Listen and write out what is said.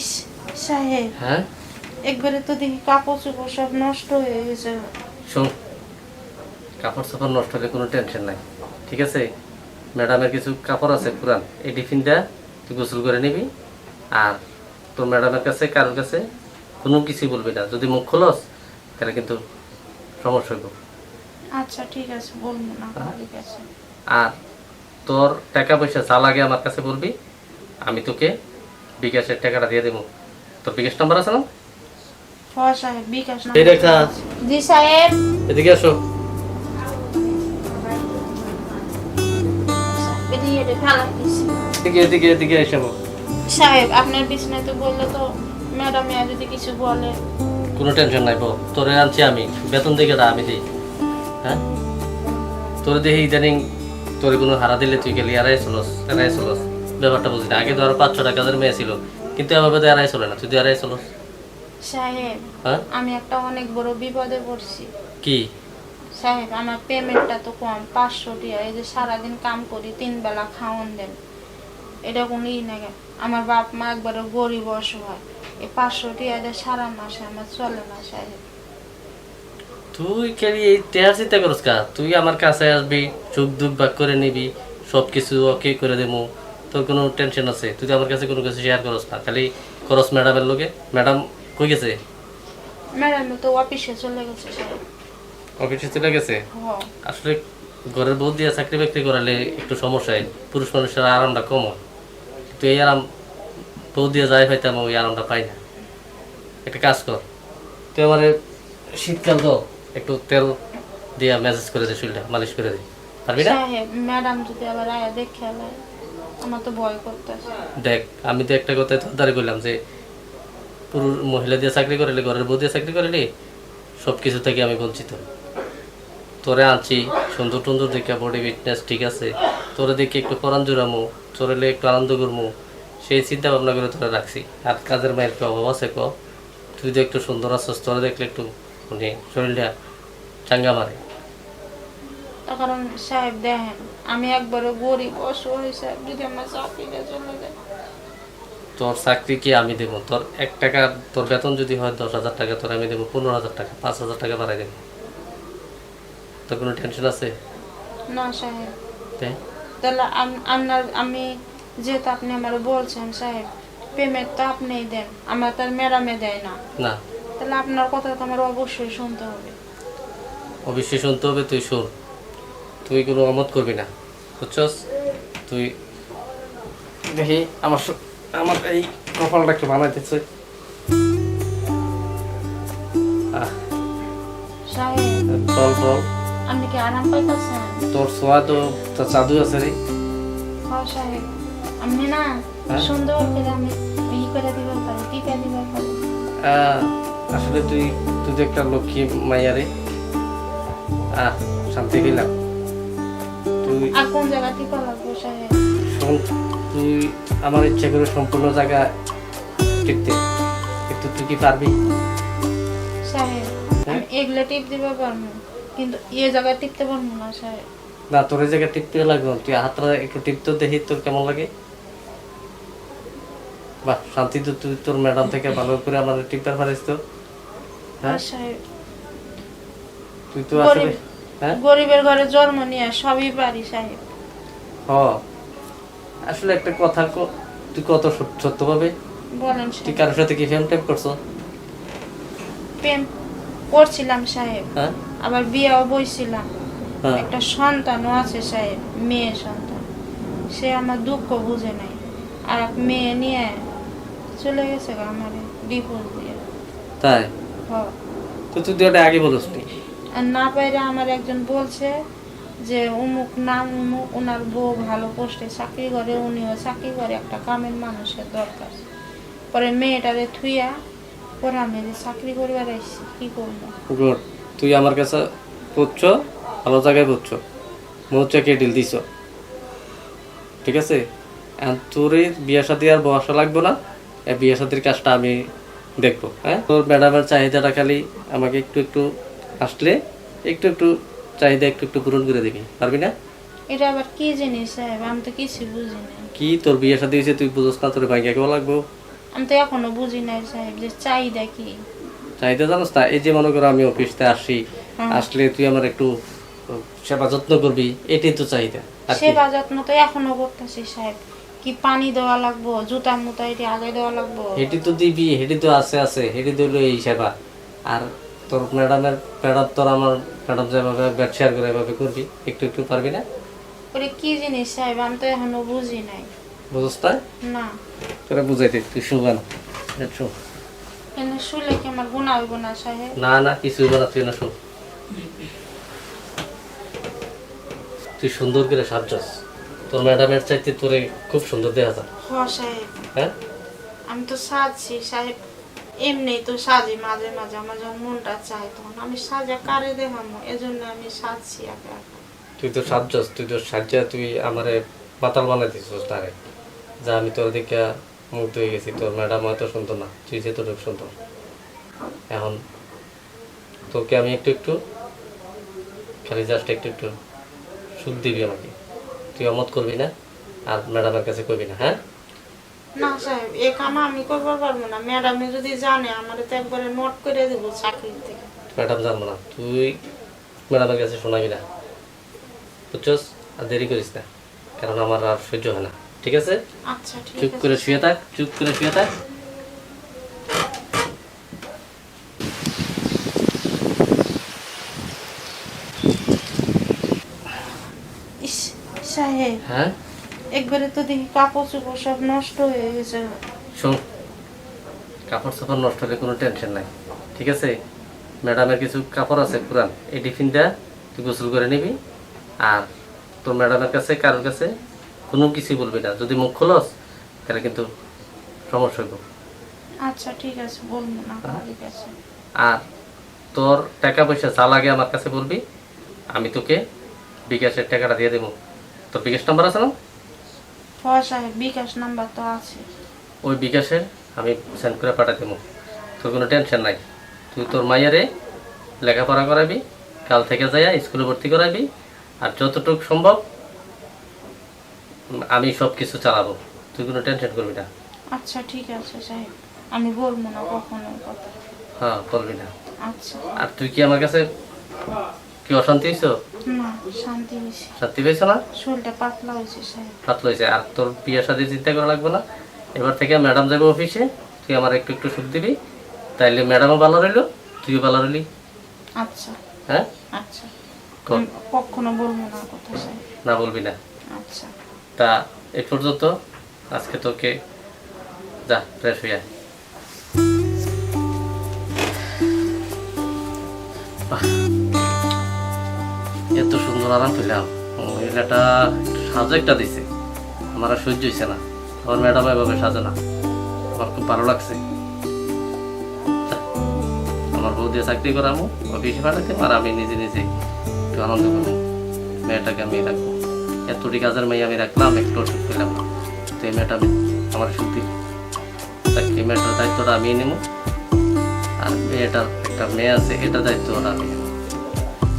ইস সাহেব। হ্যাঁ? একবারে তো দেখি কাপড় চোপড় সব নষ্ট হয়ে গেছে। শোন কাপড় চাপড় নষ্ট হলে কোনো টেনশন নাই। ঠিক আছে? ম্যাডামের কিছু কাপড় আছে পুরান। এই টিফিনটা তুই গোসল করে নিবি। আর তোর ম্যাডামের কাছে কারোর কাছে কোনো কিছু বলবি না। যদি মুখ খোলস তাহলে কিন্তু সমস্যা হইব। আচ্ছা ঠিক আছে বলব না ঠিক আছে। আর তোর টাকা পয়সা যা লাগে আমার কাছে বলবি। আমি তোকে বিকাশের টাকাটা দিয়ে দেবো। তোর বিকাশ নাম্বার আছে না? জি সাহেব। এদিকে আসো। এদিকে। এদিকে এদিকে এসে সাহেব আপনার বিছনায় তো বললে তো ম্যাডাম যদি কিছু বলে। কোনো টেনশন নাই বউ তোরে আনছি আমি। বেতন দিকে দা আমি দিই। হ্যাঁ? তোর দেখি ইদানিং তোর কোনো হারা দিলে তুই গেলি এরাই চলস এরাই চলস। ব্যাপারটা বুঝি না। আগে আরও পাঁচশো টাকাদের মেয়ে ছিল কিন্তু আমার তো এরাই চলে না। তুই এরাই চলস সাহেব হ্যাঁ? আমি একটা অনেক বড় বিপদে পড়ছি। কি? সাহেব আমার পেমেন্টটা তো কম পাঁচশো টিয়া। এই যে সারাদিন কাম করি তিন বেলা খাওয়ান দেন। এটা কোনো ই না আমার বাপ মা একবারে গরিব অসহায়। এই পাঁচশো টিয়া এটা সারা মাসে আমার চলে না সাহেব। তুই কেলি এই টেহার চিন্তা করস কা? তুই আমার কাছে আসবি সুখ দুঃখ ভাগ করে নিবি সব কিছু ওকে করে দেবো। তোর কোনো টেনশন আছে? তুই তো আমার কাছে কোনো কিছু শেয়ার করস না। খালি করস ম্যাডামের লোকে ম্যাডাম কই গেছে? ম্যাডাম তো অফিসে চলে গেছে অফিসে চলে গেছে? হ আসলে ঘরের বউ দিয়ে চাকরি বাকরি করালে একটু সমস্যা হয়। পুরুষ মানুষের আরামটা কম হয়। কিন্তু এই আরাম বউ দিয়ে যাই পাইতাম ওই আরামটা পাই না। একটা কাজ কর। তুই আমার শীতকাল তো একটু তেল দিয়া মেসেজ করে দে শরীরটা মালিশ করে দে। পারবি না? ম্যাডাম যদি আবার আয়া দেখে আমার তো ভয় করতেছে দেখ, আমি তো একটা তোর দাঁড়িয়ে করলাম যে, পুরুষ মহিলা দিয়ে চাকরি করলে, ঘরের বউ দিয়ে চাকরি করলে সব কিছু থেকে আমি বঞ্চিত। তোরে আনছি, সুন্দর টুন্দর দেখে বডি ফিটনেস ঠিক আছে। তোরে দেখে একটু পরান জোরামো চোরেলে একটু আনন্দ করব সেই চিন্তা ভাবনা করে তোরা রাখছি। আর কাজের মায়ের কি অভাব আছে ক? তুই তো একটু সুন্দর আছিস, তোরা দেখলে একটু মানে শরীরটা চাঙ্গা মারে। কারণ সাহেব দেখেন আমি একবারে গরিব অসহায় সাহেব যদি আমার চাকরিটা চলে যায়। তোর চাকরি কি আমি দেবো? তোর এক টাকা তোর বেতন যদি হয় দশ হাজার টাকা তোর আমি দেবো পনেরো হাজার টাকা পাঁচ হাজার টাকা বাড়াই দেবো। তোর কোনো টেনশন আছে? না সাহেব। তাই তাহলে আপনার আমি যেহেতু আপনি আমার বলছেন সাহেব পেমেন্ট তো আপনিই দেন আমার তার ম্যাডামে দেয় না। না। তাহলে আপনার কথা তো আমার অবশ্যই শুনতে হবে। অবশ্যই শুনতে হবে তুই শোন। তুই কোনো অমত করবি না বুঝছস? তুই দেখি আমার আমার এই কপালটা একটু বানাইতেছে। আহ, চল চল আপনি কি আরাম পাইতেছেন? তোর সোয়া তো তোর জাদু আছে রে। সাহেব। আপনি না হ্যাঁ? সুন্দর করে আমি ই করে দিবার পারি টিপে দিবার পারি। আহ, আসলে তুই তুই তো একটা লক্ষ্মী মাইয়া রে। আহ শান্তি পেলাম। তুই আর কোন জায়গা টিপা লাগবে সাহেব তুই আমার ইচ্ছা করে সম্পূর্ণ জায়গা টিপতে কিন্তু তুই কি পারবি? সাহেব হ্যাঁ? আমি এগুলো টিপ পারব কিন্তু এ জায়গায় টিপতে পারব না সাহেব। না তোর এই জায়গা টিপতে লাগবে তুই হাতটা একটু টিপতে দেখি তোর কেমন লাগে। বাহ শান্তি তো তুই তোর ম্যাডাম থেকে ভালো করে আমাদের টিপতে পারিস তো। হ্যাঁ? সাহেব তুই তো আসলে গরিবের ঘরে জন্ম নিয়ে সবই পারি সাহেব। হ। আসলে একটা কথা তুই কত সত্য- পাবে বলেন তুই কারোর সাথে কি ফেম টেম করছ? প্রেম করছিলাম সাহেব। হ্যাঁ? আবার বিয়েও বইছিলাম। হ্যাঁ। একটা সন্তানও আছে সাহেব মেয়ে সন্তান। সে আমার দুঃখ বুঝে নাই। আর এক মেয়ে নিয়ে চলে গেছে আমার ডিভোর্স দিয়ে। তাই? হ। তো তুই ওটা আগে বলিস নি পাইরে আমার একজন বলছে যে অমুক নাম অমুক ওনার বউ ভালো পোস্টে চাকরি করে, উনিও চাকরি করে, একটা কামের মানুষের দরকার। পরে মেয়েটারে থুইয়া পরে আমি যে চাকরি করবার আইসি কি করব? গুড তুই আমার কাছে বুঝছ ভালো জায়গায় বুঝছ মৌচাকে ডিল দিছ। ঠিক আছে? তোর বিয়ে সাথে আর বসা লাগবে না। বিয়ে সাথীর কাজটা আমি দেখব হ্যাঁ? তোর ম্যাডামের চাহিদাটা খালি আমাকে একটু একটু আসলে একটু একটু চাহিদা একটু একটু পূরণ করে দিবি পারবি না? এটা আবার কি জিনিস সাহেব? আমি তো কিছু বুঝি না কি তোর বিয়ে সাথে হয়েছে তুই বুঝোস না তোর ভাইকে কেউ লাগবো? আমি তো এখনও বুঝি নাই সাহেব যে চাহিদা কি। চাহিদা জানোস না এই যে মনে করো আমি অফিসতে আসি আসলে তুই আমার একটু সেবা যত্ন করবি এটাই তো চাহিদা সেবা যত্ন তো এখনও করতেছি সাহেব। কি পানি দেওয়া লাগবো জুতা মুতা এটি আগে দেওয়া লাগবো? হেঁটি তো দিবি হেঁটি তো আছে আছে হেঁটি হলো এই সেবা। আর তোর ম্যাডামের ম্যাডাম তোর আমার ম্যাডাম যেভাবে ব্যাট শেয়ার করে এভাবে করবি একটু একটু পারবি না? ওরে কি জিনিস সাহেব আমি তো এখনও বুঝি নাই। বুঝস না? না। তোরা বুঝাইতে তুই শুবা না শু কিন্তু শুলে কি আমার গুণা হইব না সাহেব? না না কিছুই বলা তুই না শু তুই সুন্দর করে সাজস তোর ম্যাডামের চাইতে তোরে খুব সুন্দর দেখা যায়। হ সাহেব। হ্যাঁ? আমি তো সাজছি সাহেব এমনি তো সাজি মাঝে মাঝে আমার যখন মনটা চায় তখন আমি সাজা কারে দেখামো? এজন্য আমি সাজছি একা তুই তো সাজস তুই তো সাজ্জা তুই আমারে পাতাল বানাই দিছিস তারে যা আমি তোর দিকে মুগ্ধ হয়ে গেছি, তোর ম্যাডাম হয়তো শুনতো না, তুই যেতটুকু শুনতো এখন তোকে আমি একটু একটু, খালি জাস্ট একটু একটু সুখ দিবি আমাকে। তুই অমত করবি না, আর ম্যাডামের কাছে করবি না হ্যাঁ? না সাহেব এ কাম আমি করবার পারব না। ম্যাডামে যদি জানে আমার তো একবারে নোট করে দেবো চাকরি থেকে। ম্যাডাম জানব না। তুই ম্যাডামের কাছে শোনাবি না। বুঝছস? আর দেরি করিস না কারণ আমার আর সহ্য হয় না। ঠিক আছে? আচ্ছা ঠিক চুপ করে শুয়ে থাক চুপ করে শুয়ে থাক। সাহেব। হ্যাঁ? একবারে তো দেখি কাপড় চোপড় সব নষ্ট হয়ে গেছে। শোন কাপড় চোপড় নষ্ট হলে কোনো টেনশন নাই। ঠিক আছে? ম্যাডামের কিছু কাপড় আছে পুরান। এই টিফিনটা তুই গোসল করে নিবি। আর তোর ম্যাডামের কাছে কারোর কাছে কোনো কিছুই বলবি না। যদি মুখ খোলস তাহলে কিন্তু সমস্যা হইব। আচ্ছা ঠিক আছে বলব না ঠিক আছে। আর তোর টাকা পয়সা যা লাগে আমার কাছে বলবি আমি তোকে বিকাশের টাকাটা দিয়ে দেবো। তোর বিকাশ নাম্বার আছে না? হ সাহেব বিকাশ নাম্বার তো আছে। ওই বিকাশের আমি সেন্ড করে দেবো তোর কোনো টেনশন নাই। তুই তোর মাইয়ারে লেখাপড়া করাবি কাল থেকে যাইয়া স্কুলে ভর্তি করাবি আর যতটুকু সম্ভব আমি সব কিছু চালাবো। তুই কোনো টেনশন করবি না। আচ্ছা ঠিক আছে সাহেব। আমি বলব না কখনো কথা। হ্যাঁ বলবি না। আচ্ছা। আর তুই কি আমার কাছে কি অশান্তি হয়েছ না শান্তি হয়েছে। শান্তি পেয়েছ না? শরীরটা পাতলা হয়েছে সাহেব। হাত লইছে আর তোর বিয়ের সাথে চিন্তা করা লাগবে না? এবার থেকে ম্যাডাম যাবে অফিসে তুই আমার একটু একটু সুখ দিবি। তাইলে ম্যাডামও ভালো রইল তুইও ভালো রইলি। আচ্ছা। হ্যাঁ? আচ্ছা। কখনো বলব না কথা সাহেব। না বলবি না। আচ্ছা। তা এ পর্যন্ত আজকে তোকে যা ফ্রেশ হয়ে আয়। এত সুন্দর আরাম পেলাম। সাজো একটা দিছে। আমার আর সহ্য হয়েছে না। আমার ম্যাডাম এভাবে সাজে না। আমার খুব ভালো লাগছে। আমার বউ দিয়ে চাকরি করামো, অফিসে পাঠাতে, আর আমি নিজে নিজে একটু আনন্দ করব। মেয়েটাকে আমি রাখব। এতটি কাজের মেয়ে আমি রাখলাম একটু ওষুধ পেলাম। তো এই মেয়েটা আমি আমার সুখ। দিল মেয়েটার দায়িত্বটা আমি নেব আর মেয়েটার একটা মেয়ে আছে, এটার দায়িত্ব ওরা আমি